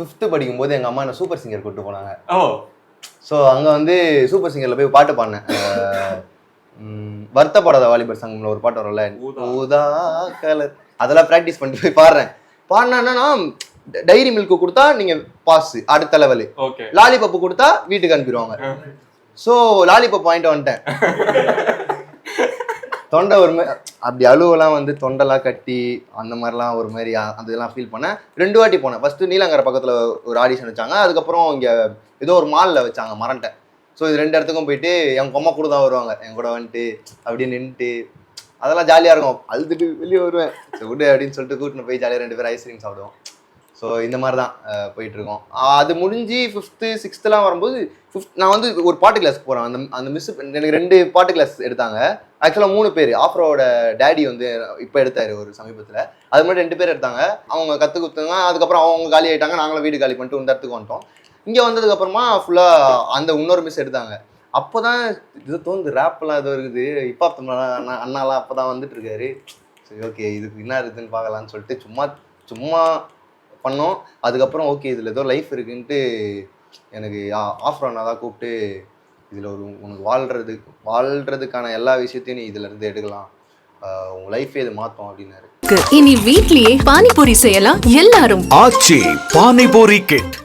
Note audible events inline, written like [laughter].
Fifth படிக்கும்போது எங்கள் அம்மா என்ன சூப்பர் சிங்கர் கூப்பிட்டு போனாங்க. ஓ. ஸோ அங்கே வந்து சூப்பர் சிங்கரில் போய் பாட்டு பாடினேன். வருத்தப்படாத வாலிபர் சங்கம்ல ஒரு பாட்டு வரும்ல. ஊதா. கலர். அதெல்லாம் ப்ராக்டிஸ் பண்ணிட்டு போய் பாடுறேன். பாடினா டைரி மில்க் கொடுத்தா நீங்க பாஸ் அடுத்த லெவலு லாலிபப்பு கொடுத்தா வீட்டுக்கு அனுப்பிடுவாங்க. ஸோ லாலிபப் வாங்கிட்டு வந்துட்டேன். [laughs] தொண்டை ஒரு மாதிரி அப்படி அழுவெல்லாம் வந்து தொண்டெல்லாம் கட்டி அந்த மாதிரிலாம் ஒரு மாதிரி அதெல்லாம் ஃபீல் பண்ணேன். ரெண்டு வாட்டி போனேன். ஃபஸ்ட்டு நீலாங்கரை பக்கத்தில் ஒரு ஆடிஷன் வச்சாங்க. அதுக்கப்புறம் இங்கே ஏதோ ஒரு மாலில் வச்சாங்க மரண்டை ஸோ இது ரெண்டு இடத்துக்கும் போயிட்டு என் கொம்மா கூட தான் வருவாங்க. என் கூட வந்துட்டு அப்படியே நின்றுட்டு அதெல்லாம் ஜாலியாக இருக்கும். அழுதுட்டு வெளியே வருவேன். விடு அப்படின்னு சொல்லிட்டு கூட்டின்னு போய் ஜாலியாக ரெண்டு பேரும் ஐஸ்கிரீம் சாப்பிடுவோம். ஸோ இந்த மாதிரி தான் போயிட்டுருக்கோம். போயிட்டு இருக்கோம் அது முடிஞ்சு ஃபிஃப்த்து சிக்ஸ்த்துலாம் வரும்போது ஃபிஃப்த் நான் வந்து ஒரு பாட்டு கிளாஸ்க்கு போகிறேன் அந்த அந்த மிஸ் எனக்கு ரெண்டு பாட்டு கிளாஸ் எடுத்தாங்க. ஆக்சுவலாக மூணு பேர். ஆஃப்ரோட டேடி வந்து இப்போ எடுத்தாரு ஒரு சமீபத்தில். அது மாதிரி ரெண்டு பேர் எடுத்தாங்க. அவங்க கற்றுக் கொடுத்தாங்க அதுக்கப்புறம் அவங்க காலி ஆயிட்டாங்க. நாங்களும் வீடு காலி பண்ணிட்டு இந்த இடத்துக்கு வந்துட்டோம். இங்கே வந்ததுக்கப்புறமா ஃபுல்லாக அந்த இன்னொரு மிஸ் எடுத்தாங்க. அப்போ தான் இது தோணுது ரேப்லாம் இது இருக்குது. இப்போ அண்ணாலாம் அப்போ தான் வந்துட்டு இருக்காரு. சரி ஓகே இதுக்கு என்ன இருக்குதுன்னு பார்க்கலான்னு சொல்லிட்டு சும்மா சும்மா பண்ணோம். அதுக்கப்புறம் ஓகே இதில் ஏதோ லைஃப் இருக்குன்ட்டு எனக்கு ஆஃபர் அண்ணா தான் கூப்பிட்டு இதில் ஒரு உனக்கு வாழ்றது வாழ்றதுக்கான எல்லா விஷயத்தையும் நீ இதுல இருந்து எடுக்கலாம். உன் லைஃபே இது மாற்றும் அப்படின்னாரு. இனி வீட்லயே பானிபூரி செய்யலாம் எல்லாரும். ஆச்சி பானிபூரி கிட்